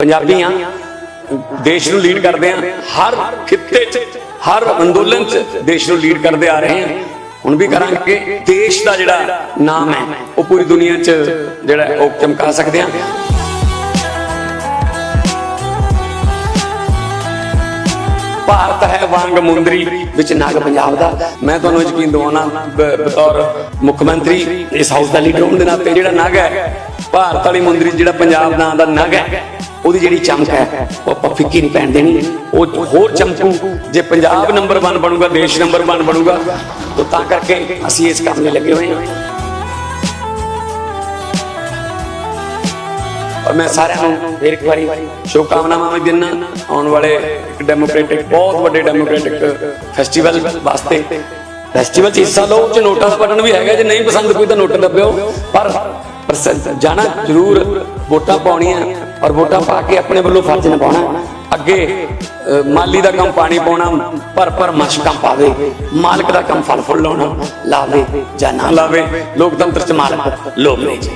ਪੰਜਾਬੀ ਆ ਦੇਸ਼ ਨੂੰ ਲੀਡ ਕਰਦੇ ਆ ਹਰ ਖਿੱਤੇ 'ਚ, ਹਰ ਅੰਦੋਲਨ 'ਚ ਦੇਸ਼ ਨੂੰ ਲੀਡ ਕਰਦੇ ਆ ਰਹੇ ਆ ਹੁਣ ਵੀ ਕਰਾਂਗੇ ਦੇਸ਼ ਦਾ ਜਿਹੜਾ ਨਾਮ ਹੈ, ਉਹ ਪੂਰੀ ਦੁਨੀਆ 'ਚ ਜਿਹੜਾ ਉਹ ਚਮਕਾ ਸਕਦੇ ਆ ਭਾਰਤ ਹੈ ਵਾਂਗ ਮੁੰਦਰੀ, ਵਿੱਚ ਨਗ ਪੰਜਾਬ ਦਾ। ਮੈਂ ਤੁਹਾਨੂੰ ਯਕੀਨ ਦਿਵਾਉਣਾ ਬਤੌਰ ਮੁੱਖ ਮੰਤਰੀ, ਇਸ ਹਾਊਸ ਦਾ ਲੀਡਰ ਹੋਣ ਦੇ ਨਾਤੇ ਜਿਹੜਾ ਨਗ ਹੈ, ਭਾਰਤ ਵਾਲੀ ਮੁੰਦਰੀ ਜਿਹੜਾ ਪੰਜਾਬ ਨਾਂ ਦਾ ਨਗ ਹੈ। ਉਹਦੀ ਜਿਹੜੀ ਚਮਕ ਹੈ, ਉਹ ਆਪਾਂ ਫਿੱਕੀ ਨਹੀਂ ਪੈਣ ਦੇਣੀ। ਉਹ ਹੋਰ ਚਮਕੂ, ਜੇ ਪੰਜਾਬ ਨੰਬਰ 1 ਬਣੂਗਾ, ਦੇਸ਼ ਨੰਬਰ 1 ਬਣੂਗਾ, ਤਾਂ ਤਾਂ ਕਰਕੇ ਅਸੀਂ ਇਸ ਕੰਮ 'ਤੇ ਲੱਗੇ ਹੋਏ ਹਾਂ। ਔਰ ਮੈਂ ਸਾਰਿਆਂ ਨੂੰ ਫੇਰ ਇੱਕ ਵਾਰੀ ਸ਼ੁਭਕਾਮਨਾਵਾਂ ਵੀ ਦਿੰਦਾ ਆਉਣ ਵਾਲੇ ਇੱਕ ਡੈਮੋਕ੍ਰੈਟਿਕ ਬਹੁਤ ਵੱਡੇ ਡੈਮੋਕ੍ਰੈਟਿਕ ਫੈਸਟੀਵਲ ਵਾਸਤੇ। ਫੈਸਟੀਵਲ 'ਚ ਹਿੱਸਾ ਲਓ ਚ ਨੋਟਾਂ ਦਾ ਬਟਨ ਵੀ ਹੈਗਾ, ਜੇ ਨਹੀਂ ਪਸੰਦ ਕੋਈ ਤਾਂ ਨੋਟ ਦੱਬਿਓ। ਪਰ ਜਾਣਾ ਜ਼ਰੂਰ, ਵੋਟਾਂ ਪਾਉਣੀਆਂ। ਔਰ ਵੋਟਾਂ ਪਾ ਕੇ ਆਪਣੇ ਵੱਲੋਂ ਫਰਜ਼ ਨਿਭਾਉਣਾ ਅੱਗੇ ਅ, ਮਾਲੀ ਦਾ ਕੰਮ ਪਾਣੀ ਪਾਉਣਾ ਪਰ ਪਰ ਮਸ਼ਕਾਂ ਪਾਵੇ ਮਾਲਕ ਦਾ ਕੰਮ ਫਲ ਫੁੱਲ ਲਾਉਣਾ ਲਾਵੇ ਜਾਂ ਨਾ ਲਾਵੇ ਲੋਕਤੰਤਰ ਚ ਮਾਲਕ ਲੋਕ ਨੇ ਜੀ।